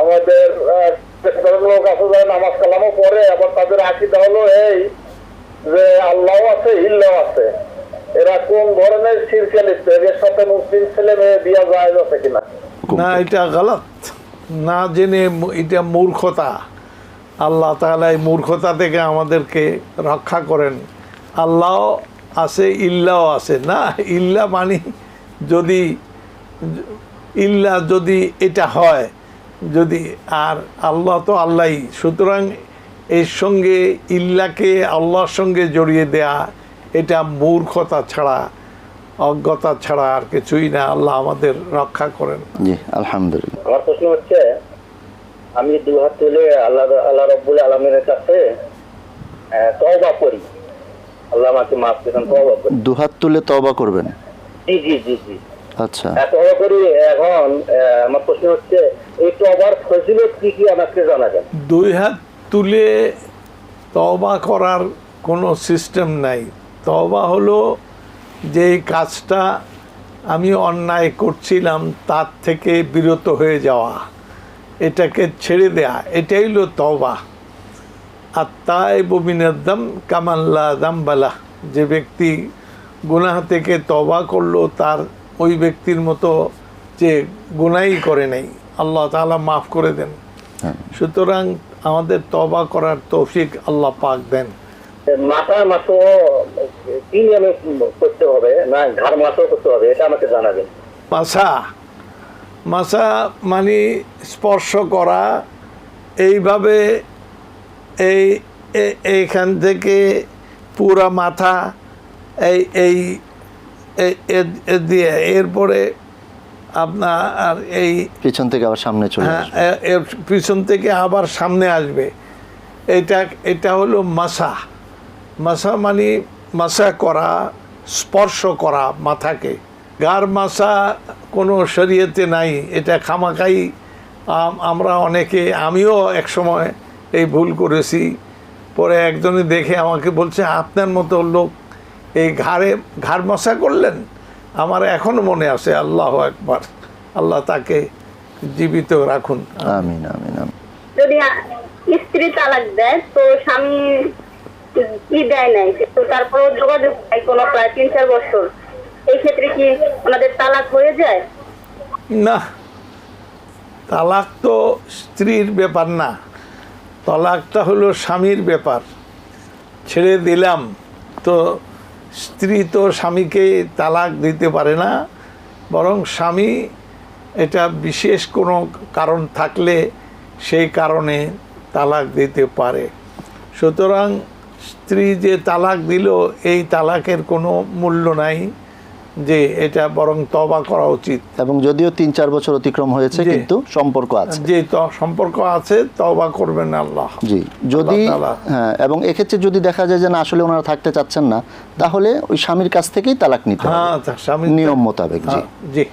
আমাদের লোক আছে যারা নামাজ কালামও পড়ে, আবার তাদের আকিদা হলো এই যে আল্লাহ আছে ইল্লাহ আছে। এরা কোন ধরনের সিরকালিস্ট এর সাথে মুসলিম ছেলে মেয়ে বিয়া যায় আছে কিনা? না, এটা গলত। না জেনে এটা মূর্খতা। আল্লাহ তাহলে এই মূর্খতা থেকে আমাদেরকে রক্ষা করেন। আল্লাহ আছে ইল্লাও আছে। না, ইল্লা মানে যদি, ইল্লা যদি এটা হয় যদি আর আল্লাহ তো আল্লাহই। সুতরাং এর সঙ্গে ইল্লাকে আল্লাহর সঙ্গে জড়িয়ে দেয়া এটা মূর্খতা ছাড়া অজ্ঞতা ছাড়া আর কিছুই না। আল্লাহ আমাদের রক্ষা করেন। জি আলহামদুলিল্লাহ। আমার প্রশ্ন হচ্ছে আমি দু হাত তুলে আল্লাহ আল্লাহ রব্বুল আলমের কাছে তওবা করি। আল্লাহ আমাকে মাফ করেন তওবা করি। দুহাত তুলে তওবা করবেন? জি জি জি জি। আচ্ছা। তওবা করি। এখন আহ, আমার প্রশ্ন হচ্ছে এই দুই হাত তুলে তওবা করার কোনো সিস্টেম নাই। তওবা হলো যে কাজটা আমি অন্যায় করছিলাম, তার থেকে বিরত হয়ে যাওয়া, এটাকে ছেড়ে দেয়া, এটাই হলো তওবা। আর তাই ববিনাদ্দাম কামাল্লা দামবালা যে ব্যক্তি গুনাহ থেকে তবা করল, তার ওই ব্যক্তির মতো যে গুনাই করে নাই। আল্লাহ তাআলা মাফ করে দেন। হ্যাঁ। সুতরাং আমাদের তবা করার তৌফিক আল্লাহ পাক দেন। মাথা কি নিয়মে করতে হবে না ঘাড় মাসও করতে হবে এটা আমাকে জানাবেন। মাসা মাসা মানে স্পর্শ করা এইভাবে এই এইখান থেকে পুরা মাথা এই এই দিয়ে এরপরে আপনার এই পিছন থেকে আবার সামনে চলে হ্যাঁ এর পিছন থেকে আবার সামনে আসবে। এটা এটা হলো মাসা। মাসা মানে মাসা করা স্পর্শ করা মাথাকে। গার মাসা কোনো শরীয়তে নাই এটা খামাকাই আম- আমরা অনেকে আমিও এক সময় এই ভুল করেছি। পরে একজনে দেখে আমাকে বলছে আপনার মতো লোক এই ঘাড়ে ঘাড় মশা করলেন? আমার এখনও মনে আছে আল্লাহ একবার আল্লাহ তাকে জীবিত রাখুন। আমিন আমিন যদি স্ত্রী তালাক দেয় তো স্বামী কি দেয় নাই? তো তারপরেও যোগাযোগ হয় কোনো প্রায় তিন চার বছর। এই ক্ষেত্রে কি ওনাদের তালাক হয়ে যায়? না। তালাক তো স্ত্রীর ব্যাপার না। তালাকটা হলো স্বামীর ব্যাপার। ছেড়ে দিলাম তো স্ত্রী তো স্বামীকে তালাক দিতে পারে না, বরং স্বামী এটা বিশেষ কোনো কারণ থাকলে সেই কারণে তালাক দিতে পারে। সুতরাং স্ত্রী যে তালাক দিল, এই তালাকের কোনো মূল্য নাই। যে এটা বরং তবা করা উচিত। এবং যদিও তিন চার বছর অতিক্রম হয়েছে কিন্তু সম্পর্ক আছে। যে ত- সম্পর্ক আছে তবা করবেন আল্লাহ। জি যদি হ্যাঁ এবং এক্ষেত্রে যদি দেখা যায় যে না আসলে ওনারা থাকতে চাচ্ছেন না তাহলে ওই স্বামীর কাছ থেকেই তালাক নিতে হ্যাঁ হবে। তা স্বামীর নিয়ম মোতাবেক জি। হ্যাঁ, জি।